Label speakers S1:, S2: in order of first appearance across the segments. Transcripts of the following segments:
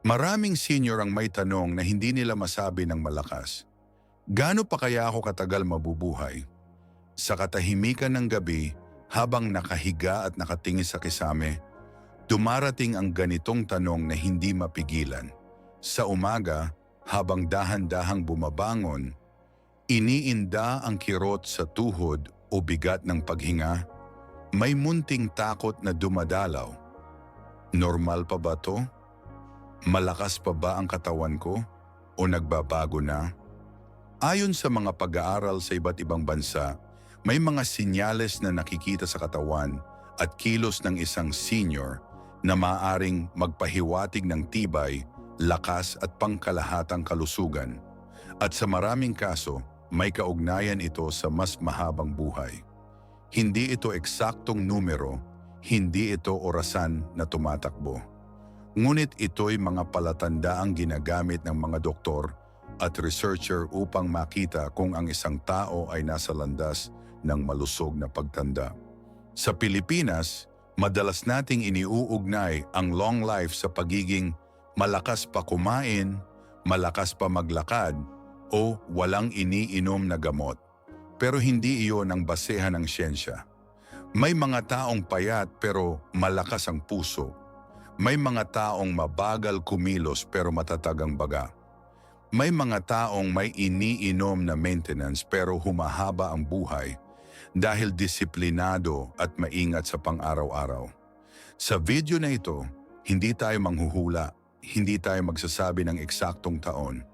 S1: Maraming senior ang may tanong na hindi nila masabi ng malakas. Gaano pa kaya ako katagal mabubuhay? Sa katahimikan ng gabi, habang nakahiga at nakatingin sa kisame, dumarating ang ganitong tanong na hindi mapigilan. Sa umaga, habang dahan-dahang bumabangon, iniinda ang kirot sa tuhod o bigat ng paghinga, may munting takot na dumadalaw. Normal pa ba to? Malakas pa ba ang katawan ko? O nagbabago na? Ayon sa mga pag-aaral sa iba't ibang bansa, may mga sinyales na nakikita sa katawan at kilos ng isang senior na maaring magpahiwatig ng tibay, lakas at pangkalahatang kalusugan. At sa maraming kaso, may kaugnayan ito sa mas mahabang buhay. Hindi ito eksaktong numero, hindi ito orasan na tumatakbo. Ngunit ito'y mga palatandaang ginagamit ng mga doktor at researcher upang makita kung ang isang tao ay nasa landas ng malusog na pagtanda. Sa Pilipinas, madalas nating iniuugnay ang long life sa pagiging malakas pa kumain, malakas pa maglakad, o walang iniinom na gamot. Pero hindi iyon ang basehan ng siyensya. May mga taong payat pero malakas ang puso. May mga taong mabagal kumilos pero matatag ang baga. May mga taong may iniinom na maintenance pero humahaba ang buhay dahil disiplinado at maingat sa pang-araw-araw. Sa video na ito, hindi tayo manghuhula, hindi tayo magsasabi ng eksaktong taon.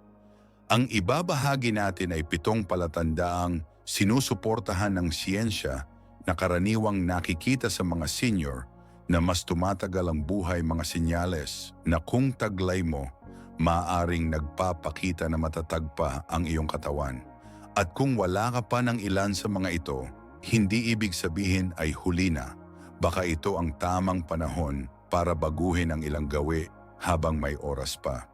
S1: Ang ibabahagi natin ay pitong palatandaang sinusuportahan ng siyensya na karaniwang nakikita sa mga senior na mas tumatagal ang buhay mga sinyales na kung taglay mo, maaring nagpapakita na matatag pa ang iyong katawan. At kung wala ka pa ng ilan sa mga ito, hindi ibig sabihin ay huli na. Baka ito ang tamang panahon para baguhin ang ilang gawi habang may oras pa.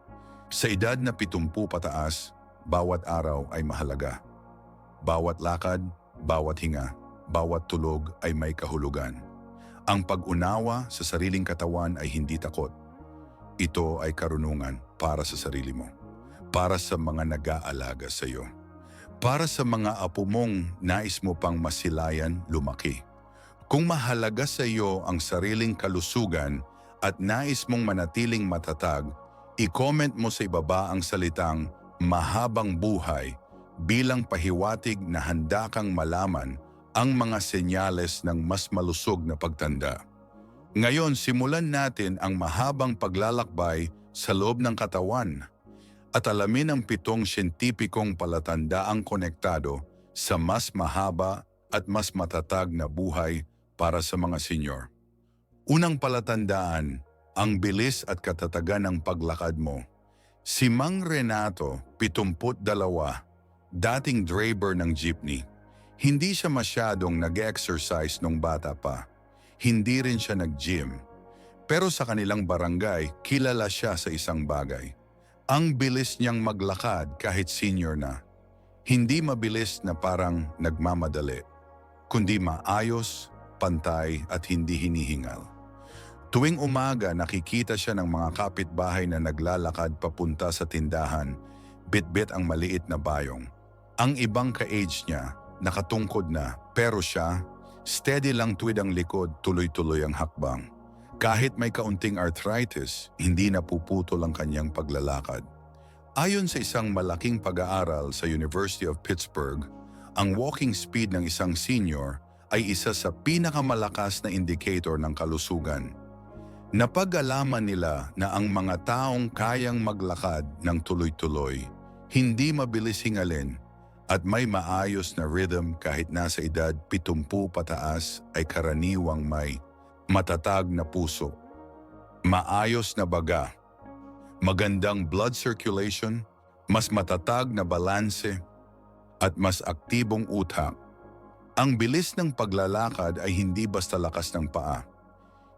S1: Sa edad na 70 pataas, bawat araw ay mahalaga. Bawat lakad, bawat hinga, bawat tulog ay may kahulugan. Ang pag-unawa sa sariling katawan ay hindi takot. Ito ay karunungan para sa sarili mo. Para sa mga nag-aalaga sa iyo. Para sa mga apo mong nais mo pang masilayan lumaki. Kung mahalaga sa iyo ang sariling kalusugan at nais mong manatiling matatag, i-comment mo sa ibaba ang salitang mahabang buhay bilang pahiwatig na handa kang malaman ang mga senyales ng mas malusog na pagtanda. Ngayon, simulan natin ang mahabang paglalakbay sa loob ng katawan at alamin ang pitong siyentipikong palatandaang konektado sa mas mahaba at mas matatag na buhay para sa mga senior. Unang palatandaan, ang bilis at katatagan ng paglakad mo. Si Mang Renato, 72, dating driver ng jeepney. Hindi siya masyadong nag-exercise nung bata pa. Hindi rin siya nag-gym. Pero sa kanilang barangay, kilala siya sa isang bagay. Ang bilis niyang maglakad kahit senior na. Hindi mabilis na parang nagmamadali, kundi maayos, pantay at hindi hinihingal. Tuwing umaga nakikita siya ng mga kapitbahay na naglalakad papunta sa tindahan, bit-bit ang maliit na bayong. Ang ibang ka-age niya, nakatungkod na, pero siya, steady lang tuwid ang likod, tuloy-tuloy ang hakbang. Kahit may kaunting arthritis, hindi napuputol ang kanyang paglalakad. Ayon sa isang malaking pag-aaral sa University of Pittsburgh, ang walking speed ng isang senior ay isa sa pinakamalakas na indicator ng kalusugan. Napag-alaman nila na ang mga taong kayang maglakad ng tuloy-tuloy, hindi mabilis hingalin, at may maayos na rhythm kahit nasa edad 70 pataas ay karaniwang may matatag na puso, maayos na baga, magandang blood circulation, mas matatag na balanse, at mas aktibong utak. Ang bilis ng paglalakad ay hindi basta lakas ng paa.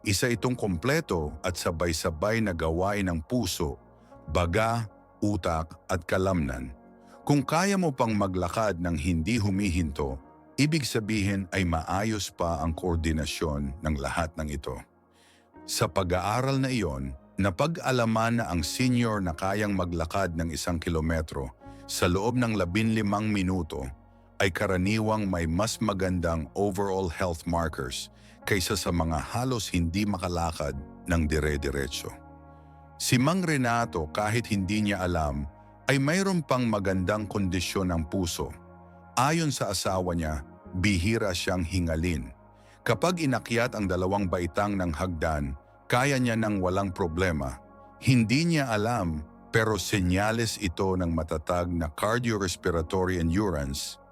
S1: Isa itong kompleto at sabay-sabay na gawain ng puso, baga, utak at kalamnan. Kung kaya mo pang maglakad ng hindi humihinto, ibig sabihin ay maayos pa ang koordinasyon ng lahat ng ito. Sa pag-aaral na iyon, Napag-alaman na ang senior na kayang maglakad ng isang kilometro sa loob ng 15 minuto ay karaniwang may mas magandang overall health markers kaysa sa mga halos hindi makalakad ng dire-diretso. Si Mang Renato kahit hindi niya alam ay mayroon pang magandang kondisyon ng puso. Ayon sa asawa niya, bihira siyang hingalin. Kapag inakyat ang dalawang baitang ng hagdan, kaya niya nang walang problema. Hindi niya alam pero senyales ito ng matatag na cardiorespiratory endurance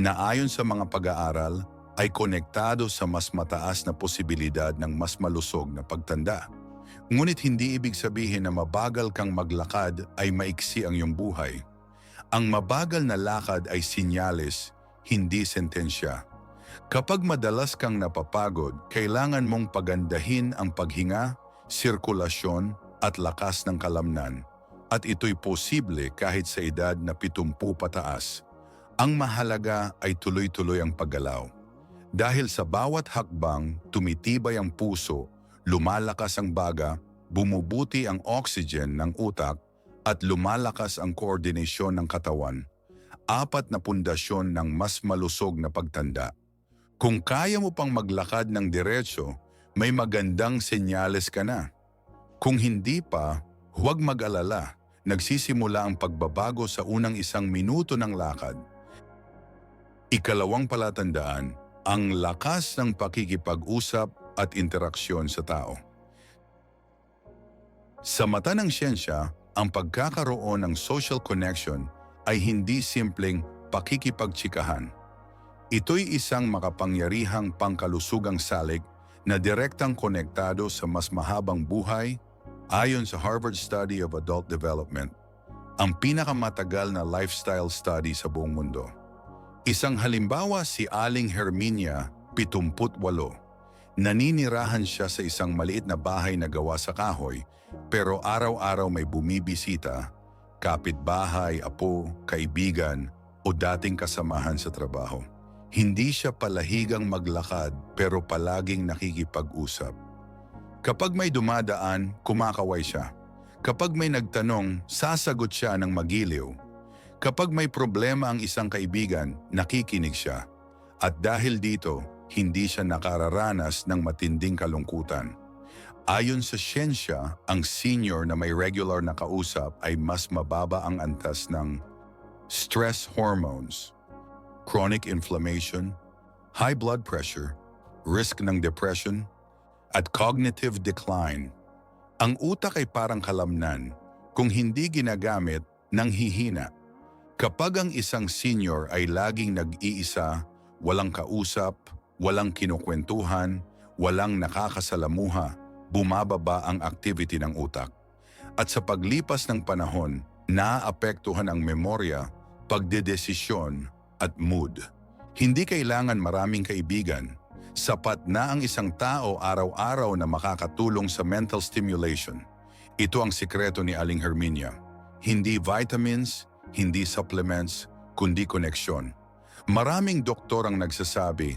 S1: na ayon sa mga pag-aaral ay konektado sa mas mataas na posibilidad ng mas malusog na pagtanda. Ngunit hindi ibig sabihin na mabagal kang maglakad ay maiksi ang iyong buhay. Ang mabagal na lakad ay sinyales, hindi sentensya. Kapag madalas kang napapagod, kailangan mong pagandahin ang paghinga, sirkulasyon at lakas ng kalamnan. At ito'y posible kahit sa edad na 70 pataas. Ang mahalaga ay tuloy-tuloy ang paggalaw. Dahil sa bawat hakbang, tumitibay ang puso, lumalakas ang baga, bumubuti ang oxygen ng utak, at lumalakas ang koordinasyon ng katawan. Apat na pundasyon ng mas malusog na pagtanda. Kung kaya mo pang maglakad ng diretso, may magandang senyales ka na. Kung hindi pa, huwag mag-alala. Nagsisimula ang pagbabago sa unang isang minuto ng lakad. Ikalawang palatandaan, ang lakas ng pakikipag-usap at interaksyon sa tao. Sa mata ng siyensya, ang pagkakaroon ng social connection ay hindi simpleng pakikipagtsikahan. Ito'y isang makapangyarihang pangkalusugang salig na direktang konektado sa mas mahabang buhay ayon sa Harvard Study of Adult Development, ang pinakamatagal na lifestyle study sa buong mundo. Isang halimbawa si Aling Herminia, 78. Naninirahan siya sa isang maliit na bahay na gawa sa kahoy pero araw-araw may bumibisita, kapitbahay, apo, kaibigan o dating kasamahan sa trabaho. Hindi siya palahigang maglakad pero palaging nakikipag-usap. Kapag may dumadaan, kumakaway siya. Kapag may nagtanong, sasagot siya ng magiliw. Kapag may problema ang isang kaibigan, nakikinig siya. At dahil dito, hindi siya nakararanas ng matinding kalungkutan. Ayon sa siyensya, ang senior na may regular na kausap ay mas mababa ang antas ng stress hormones, chronic inflammation, high blood pressure, risk ng depression, at cognitive decline. Ang utak ay parang kalamnan. Kung hindi ginagamit, nang hihina. Kapag ang isang senior ay laging nag-iisa, walang kausap, walang kinukwentuhan, walang nakakasalamuha, bumababa ang activity ng utak. At sa paglipas ng panahon, naapektuhan ang memorya, pagdedesisyon at mood. Hindi kailangan maraming kaibigan. Sapat na ang isang tao araw-araw na makakatulong sa mental stimulation. Ito ang sikreto ni Aling Herminia. Hindi vitamins, hindi supplements, kundi koneksyon. Maraming doktor ang nagsasabi,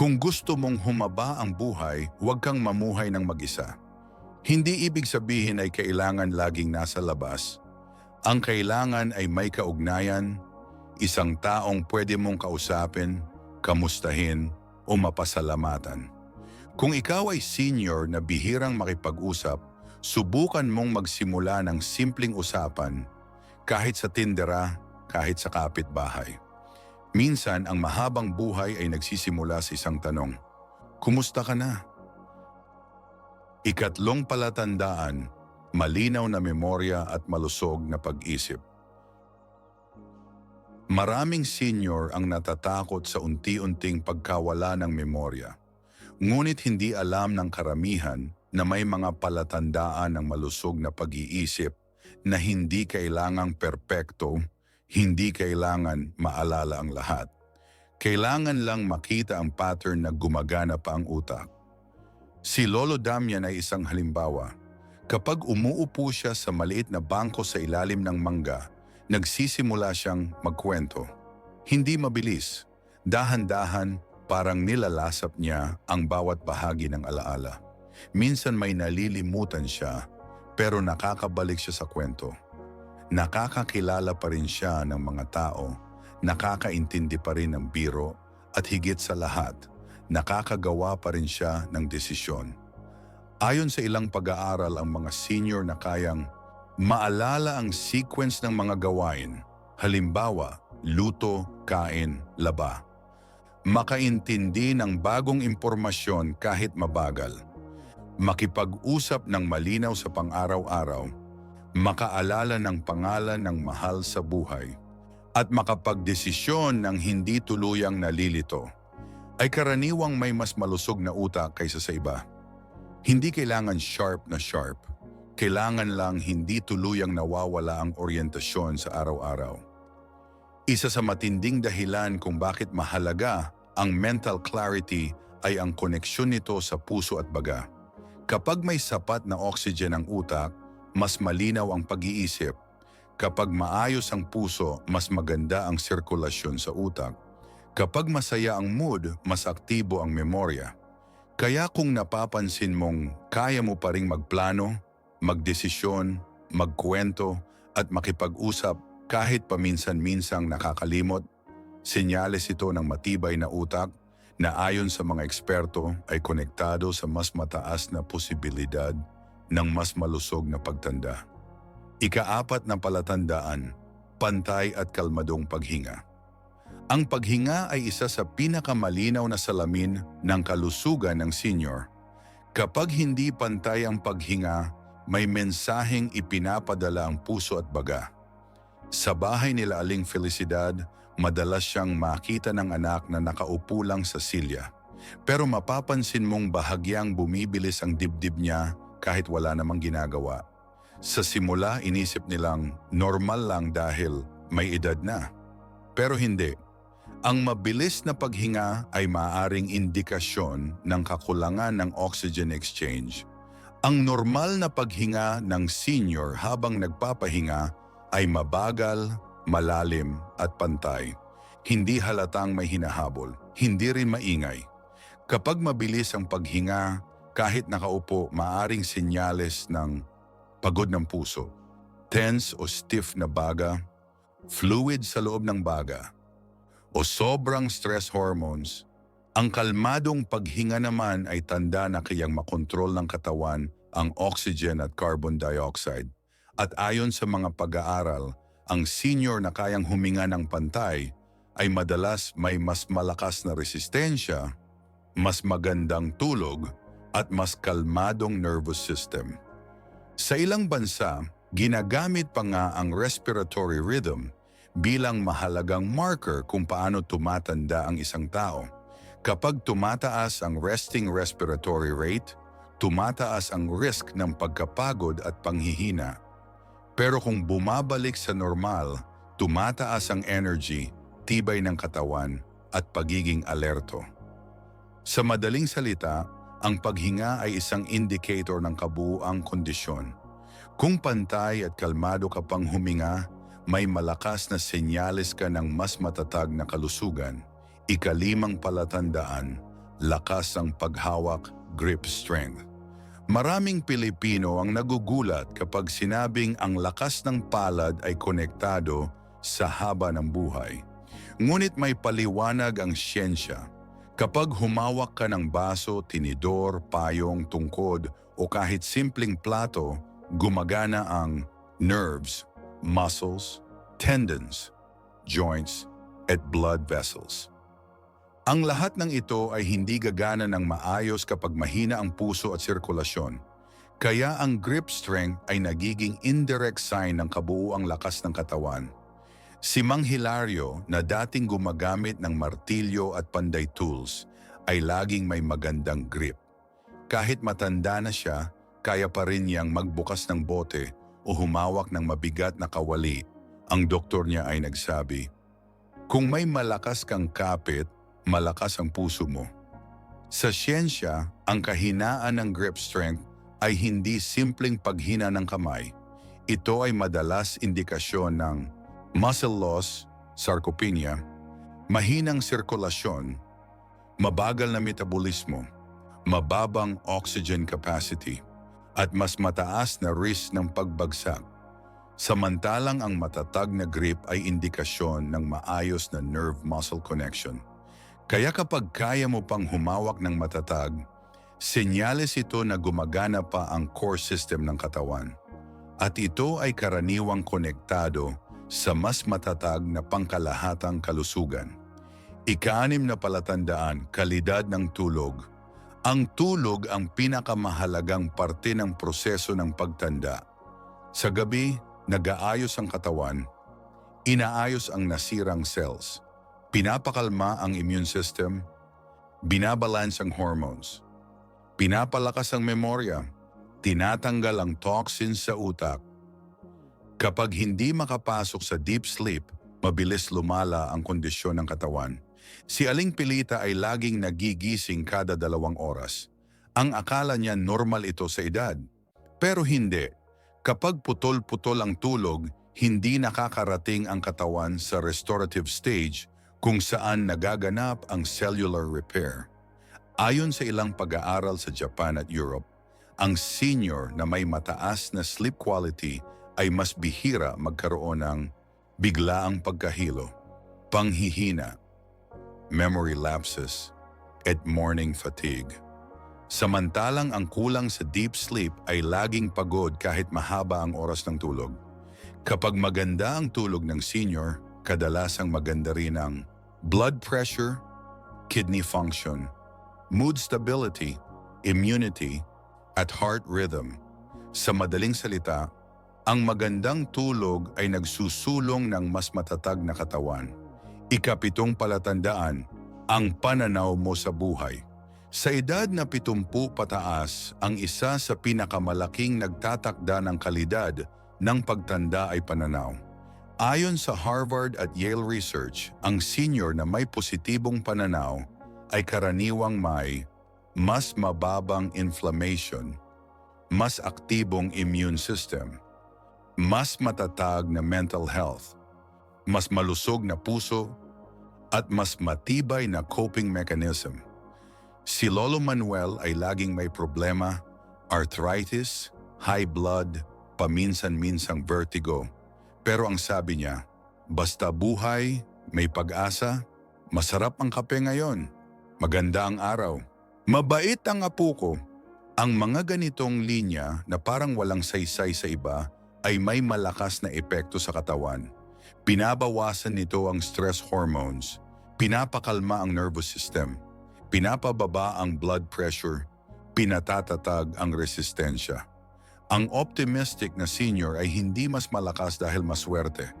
S1: kung gusto mong humaba ang buhay, huwag kang mamuhay ng mag-isa. Hindi ibig sabihin ay kailangan laging nasa labas. Ang kailangan ay may kaugnayan, isang taong pwede mong kausapin, kamustahin, o mapasalamatan. Kung ikaw ay senior na bihirang makipag-usap, subukan mong magsimula ng simpleng usapan kahit sa tindera, kahit sa kapitbahay. Minsan, ang mahabang buhay ay nagsisimula sa isang tanong, Kumusta ka na? Ikatlong palatandaan, malinaw na memorya at malusog na pag-isip. Maraming senior ang natatakot sa unti-unting pagkawala ng memorya. Ngunit hindi alam ng karamihan na may mga palatandaan ng malusog na pag-iisip na hindi kailangang perpekto, hindi kailangan maalala ang lahat. Kailangan lang makita ang pattern na gumagana pa ang utak. Si Lolo Damian ay isang halimbawa. Kapag umuupo siya sa maliit na bangko sa ilalim ng mangga, nagsisimula siyang magkwento. Hindi mabilis, dahan-dahan parang nilalasap niya ang bawat bahagi ng alaala. Minsan may nalilimutan siya, pero nakakabalik siya sa kwento. Nakakakilala pa rin siya ng mga tao, nakakaintindi pa rin ng biro, at higit sa lahat, nakakagawa pa rin siya ng desisyon. Ayon sa ilang pag-aaral ang mga senior na kayang maalala ang sequence ng mga gawain, halimbawa, luto, kain, laba. Makaintindi ng bagong impormasyon kahit mabagal. Makipag-usap ng malinaw sa pang-araw-araw. Makaalala ng pangalan ng mahal sa buhay. At makapagdesisyon ng hindi tuluyang nalilito. Ay karaniwang may mas malusog na utak kaysa sa iba. Hindi kailangan sharp na sharp. Kailangan lang hindi tuluyang nawawala ang oryentasyon sa araw-araw. Isa sa matinding dahilan kung bakit mahalaga ang mental clarity ay ang koneksyon nito sa puso at baga. Kapag may sapat na oxygen ang utak, mas malinaw ang pag-iisip. Kapag maayos ang puso, mas maganda ang sirkulasyon sa utak. Kapag masaya ang mood, mas aktibo ang memorya. Kaya kung napapansin mong kaya mo pa ring magplano, magdesisyon, magkwento at makipag-usap kahit paminsan-minsang nakakalimot, senyales ito ng matibay na utak na ayon sa mga eksperto ay konektado sa mas mataas na posibilidad ng mas malusog na pagtanda. Ikaapat na palatandaan, pantay at kalmadong paghinga. Ang paghinga ay isa sa pinakamalinaw na salamin ng kalusugan ng senior. Kapag hindi pantay ang paghinga, may mensaheng ipinapadala ang puso at baga. Sa bahay nila Aling Felicidad, madalas siyang makita ng anak na nakaupo lang sa silya. Pero mapapansin mong bahagyang bumibilis ang dibdib niya kahit wala namang ginagawa. Sa simula inisip nilang normal lang dahil may edad na. Pero hindi. Ang mabilis na paghinga ay maaring indikasyon ng kakulangan ng oxygen exchange. Ang normal na paghinga ng senior habang nagpapahinga ay mabagal, malalim at pantay. Hindi halatang may hinahabol, hindi rin maingay. Kapag mabilis ang paghinga, kahit nakaupo, maaring senyales ng pagod ng puso, tense o stiff na baga, fluid sa loob ng baga, o sobrang stress hormones, ang kalmadong paghinga naman ay tanda na kayang makontrol ng katawan ang oxygen at carbon dioxide. At ayon sa mga pag-aaral, ang senior na kayang huminga ng pantay ay madalas may mas malakas na resistensya, mas magandang tulog, at mas kalmadong nervous system. Sa ilang bansa, ginagamit pa nga ang respiratory rhythm bilang mahalagang marker kung paano tumatanda ang isang tao. Kapag tumataas ang resting respiratory rate, tumataas ang risk ng pagkapagod at panghihina. Pero kung bumabalik sa normal, tumataas ang energy, tibay ng katawan at pagiging alerto. Sa madaling salita, ang paghinga ay isang indicator ng kabuuang kondisyon. Kung pantay at kalmado ka pang huminga, may malakas na senyales ka ng mas matatag na kalusugan. Ikalimang palatandaan, lakas ang paghawak, grip strength. Maraming Pilipino ang nagugulat kapag sinabing ang lakas ng palad ay konektado sa haba ng buhay. Ngunit may paliwanag ang siyensya. Kapag humawak ka ng baso, tinidor, payong, tungkod o kahit simpleng plato, gumagana ang nerves, muscles, tendons, joints, at blood vessels. Ang lahat ng ito ay hindi gagana ng maayos kapag mahina ang puso at sirkulasyon. Kaya ang grip strength ay nagiging indirect sign ng kabuuang lakas ng katawan. Si Mang Hilario na dating gumagamit ng martilyo at panday tools ay laging may magandang grip. Kahit matanda na siya, kaya pa rin niyang magbukas ng bote o humawak ng mabigat na kawali. Ang doktor niya ay nagsabi, Kung may malakas kang kapit, malakas ang puso mo. Sa siyensya, ang kahinaan ng grip strength ay hindi simpleng paghina ng kamay. Ito ay madalas indikasyon ng muscle loss, sarcopenia, mahinang sirkulasyon, mabagal na metabolismo, mababang oxygen capacity, at mas mataas na risk ng pagbagsak. Samantalang ang matatag na grip ay indikasyon ng maayos na nerve-muscle connection. Kaya kapag kaya mo pang humawak ng matatag, senyales ito na gumagana pa ang core system ng katawan. At ito ay karaniwang konektado sa mas matatag na pangkalahatang kalusugan. Ikaanim na palatandaan, kalidad ng tulog. Ang tulog ang pinakamahalagang parte ng proseso ng pagtanda. Sa gabi, nag-aayos ang katawan, inaayos ang nasirang cells, pinapakalma ang immune system, binabalance ang hormones, pinapalakas ang memorya, tinatanggal ang toxins sa utak. Kapag hindi makapasok sa deep sleep, mabilis lumala ang kondisyon ng katawan. Si Aling Pilita ay laging nagigising kada dalawang oras. Ang akala niya normal ito sa edad. Pero hindi. Kapag putol-putol ang tulog, hindi nakakarating ang katawan sa restorative stage kung saan nagaganap ang cellular repair. Ayon sa ilang pag-aaral sa Japan at Europe, ang senior na may mataas na sleep quality ay mas bihira magkaroon ng biglaang pagkahilo, panghihina, memory lapses, at morning fatigue. Samantalang ang kulang sa deep sleep ay laging pagod kahit mahaba ang oras ng tulog. Kapag maganda ang tulog ng senior, kadalasang maganda rin ang blood pressure, kidney function, mood stability, immunity, at heart rhythm. Sa madaling salita, ang magandang tulog ay nagsusulong ng mas matatag na katawan. Ikapitong palatandaan, ang pananaw mo sa buhay. Sa edad na 70 pataas, ang isa sa pinakamalaking nagtatakda ng kalidad ng pagtanda ay pananaw. Ayon sa Harvard at Yale research, ang senior na may positibong pananaw ay karaniwang may mas mababang inflammation, mas aktibong immune system, mas matatag na mental health, mas malusog na puso, at mas matibay na coping mechanism. Si Lolo Manuel ay laging may problema, arthritis, high blood, paminsan-minsang vertigo. Pero ang sabi niya, basta buhay, may pag-asa, masarap ang kape ngayon, maganda ang araw, mabait ang apo ko. Ang mga ganitong linya na parang walang saysay sa iba ay may malakas na epekto sa katawan. Pinabawasan nito ang stress hormones, pinapakalma ang nervous system, pinapababa ang blood pressure, pinatatatag ang resistensya. Ang optimistic na senior ay hindi mas malakas dahil maswerte.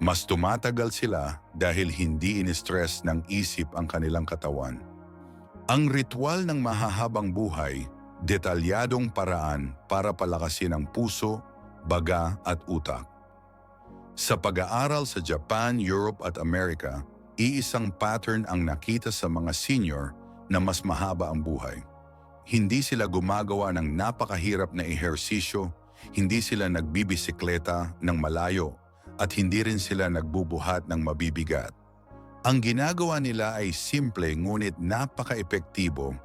S1: Mas tumatagal sila dahil hindi in-stress ng isip ang kanilang katawan. Ang ritual ng mahahabang buhay, detalyadong paraan para palakasin ang puso, baga at utak. Sa pag-aaral sa Japan, Europe at Amerika, iisang pattern ang nakita sa mga senior na mas mahaba ang buhay. Hindi sila gumagawa ng napakahirap na ehersisyo, hindi sila nagbibisikleta ng malayo, at hindi rin sila nagbubuhat ng mabibigat. Ang ginagawa nila ay simple ngunit napaka-epektibo,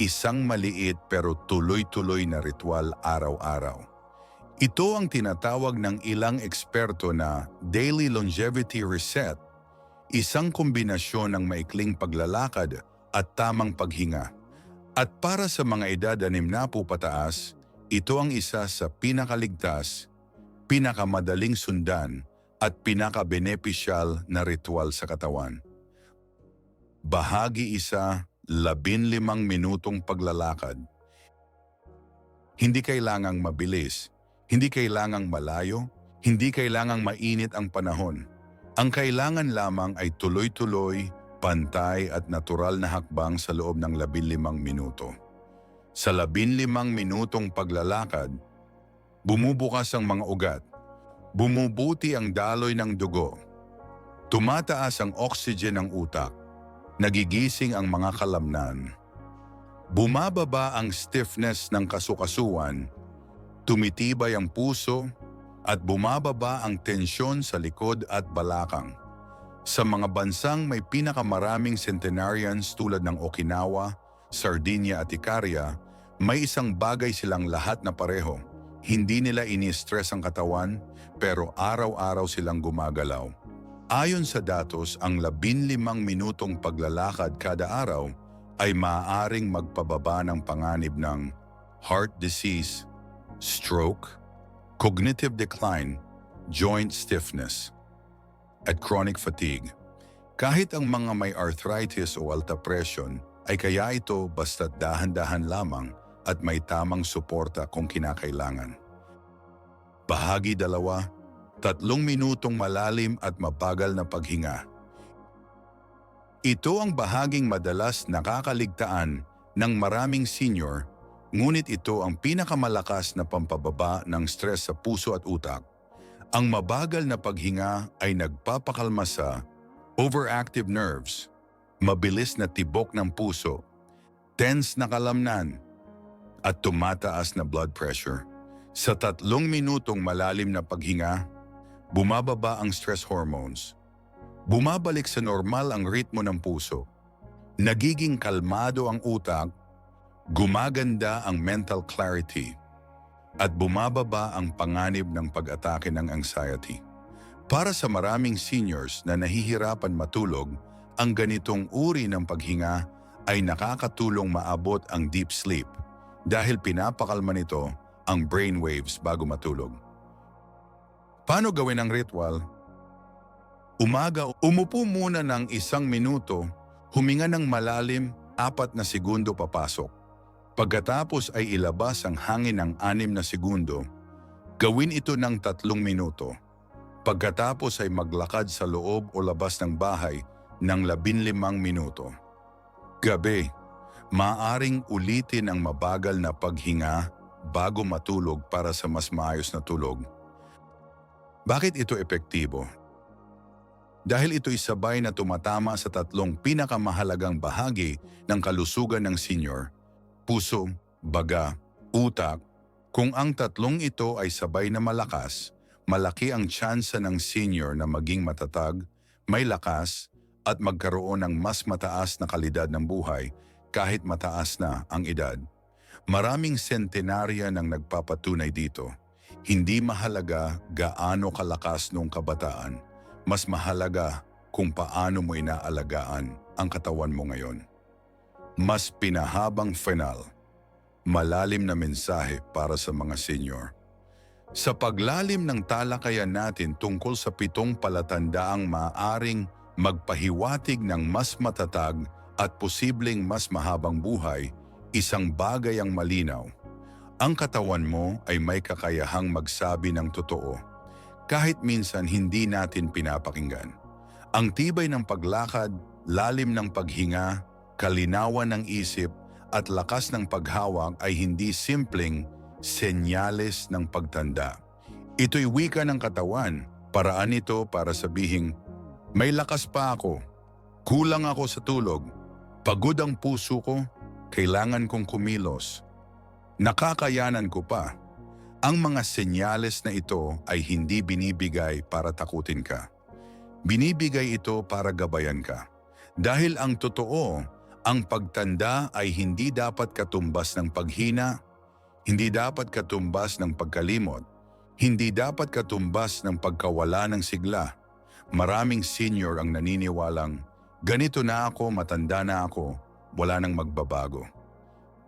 S1: isang maliit pero tuloy-tuloy na ritual araw-araw. Ito ang tinatawag ng ilang eksperto na Daily Longevity Reset, isang kombinasyon ng maikling paglalakad at tamang paghinga. At para sa mga edad anim na po pataas, ito ang isa sa pinakaligtas, pinakamadaling sundan at pinakabenepisyal na ritual sa katawan. Bahagi isa, labinlimang minutong paglalakad. Hindi kailangang mabilis, hindi kailangang malayo, hindi kailangang mainit ang panahon. Ang kailangan lamang ay tuloy-tuloy, pantay at natural na hakbang sa loob ng 15 minuto. Sa 15 minutong paglalakad, bumubukas ang mga ugat, bumubuti ang daloy ng dugo, tumataas ang oxygen ng utak, nagigising ang mga kalamnan, bumababa ang stiffness ng kasukasuan Tumitibay ang puso at bumababa ang tensyon sa likod at balakang. Sa mga bansang may pinakamaraming centenarians tulad ng Okinawa, Sardinia at Ikaria, May isang bagay silang lahat na pareho. Hindi nila ini-stress ang katawan, pero araw-araw silang gumagalaw. Ayon sa datos, ang 15 minutong paglalakad kada araw ay maaaring magpababa ng panganib ng heart disease, stroke, cognitive decline, joint stiffness, at chronic fatigue. Kahit ang mga may arthritis o alta presyon ay kaya ito basta't dahan-dahan lamang at may tamang suporta kung kinakailangan. Bahagi dalawa, tatlong minutong malalim at mabagal na paghinga. Ito ang bahaging madalas nakakaligtaan ng maraming senior, ngunit ito ang pinakamalakas na pampababa ng stress sa puso at utak. Ang mabagal na paghinga ay nagpapakalma sa overactive nerves, mabilis na tibok ng puso, tense na kalamnan, at tumataas na blood pressure. Sa tatlong minutong malalim na paghinga, bumababa ang stress hormones. Bumabalik sa normal ang ritmo ng puso. Nagiging kalmado ang utak, gumaganda ang mental clarity, at bumababa ang panganib ng pag-atake ng anxiety. Para sa maraming seniors na nahihirapan matulog, ang ganitong uri ng paghinga ay nakakatulong maabot ang deep sleep dahil pinapakalma nito ang brainwaves bago matulog. Paano gawin ang ritual? Umaga, umupo muna ng isang minuto, huminga ng malalim, apat na segundo papasok. Pagkatapos ay ilabas ang hangin ng anim na segundo. Gawin ito ng tatlong minuto. Pagkatapos ay maglakad sa loob o labas ng bahay ng labinlimang minuto. Gabi, maaring ulitin ang mabagal na paghinga bago matulog para sa mas maayos na tulog. Bakit ito epektibo? Dahil ito'y sabay na tumatama sa tatlong pinakamahalagang bahagi ng kalusugan ng senior, puso, baga, utak. Kung ang tatlong ito ay sabay na malakas, malaki ang tsansa ng senior na maging matatag, may lakas, at magkaroon ng mas mataas na kalidad ng buhay kahit mataas na ang edad. Maraming sentenarya nang nagpapatunay dito. Hindi mahalaga gaano kalakas nung kabataan. Mas mahalaga kung paano mo inaalagaan ang katawan mo ngayon. Mas pinahabang final, malalim na mensahe para sa mga senior. Sa paglalim ng talakayan natin tungkol sa pitong palatandaang maaring magpahiwatig ng mas matatag at posibleng mas mahabang buhay, isang bagay ang malinaw. Ang katawan mo ay may kakayahang magsabi ng totoo, kahit minsan hindi natin pinapakinggan. Ang tibay ng paglakad, lalim ng paghinga, kalinawan ng isip, at lakas ng paghawak ay hindi simpleng senyales ng pagtanda. Ito'y wika ng katawan, paraan ito para sabihing, may lakas pa ako, kulang ako sa tulog, pagod ang puso ko, kailangan kong kumilos. Nakakayanan ko pa. Ang mga senyales na ito ay hindi binibigay para takutin ka. Binibigay ito para gabayan ka. Dahil ang totoo, ang pagtanda ay hindi dapat katumbas ng paghina, hindi dapat katumbas ng pagkalimot, hindi dapat katumbas ng pagkawala ng sigla. Maraming senior ang naniniwalang, ganito na ako, matanda na ako, wala nang magbabago.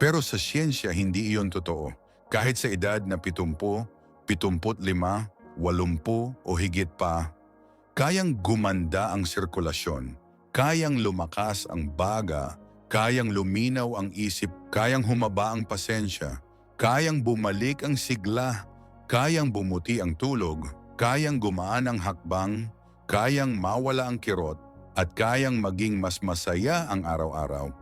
S1: Pero sa siyensya, hindi iyon totoo. Kahit sa edad na 70, 75, 80 o higit pa, kayang gumanda ang sirkulasyon, kayang lumakas ang baga, kayang luminaw ang isip, kayang humaba ang pasensya, kayang bumalik ang sigla, kayang bumuti ang tulog, kayang gumaan ang hakbang, kayang mawala ang kirot, at kayang maging mas masaya ang araw-araw.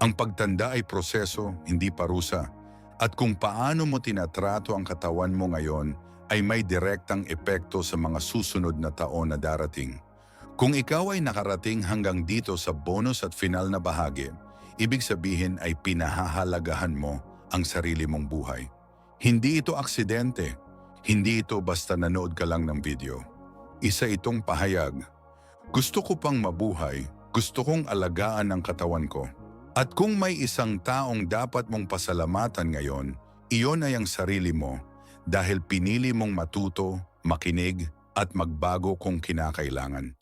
S1: Ang pagtanda ay proseso, hindi parusa. At kung paano mo tinatrato ang katawan mo ngayon ay may direktang epekto sa mga susunod na taon na darating. Kung ikaw ay nakarating hanggang dito sa bonus at final na bahagi, ibig sabihin ay pinahahalagahan mo ang sarili mong buhay. Hindi ito aksidente. Hindi ito basta nanood ka lang ng video. Isa itong pahayag. Gusto ko pang mabuhay, gusto kong alagaan ang katawan ko. At kung may isang taong dapat mong pasalamatan ngayon, iyon ay ang sarili mo dahil pinili mong matuto, makinig at magbago kung kinakailangan.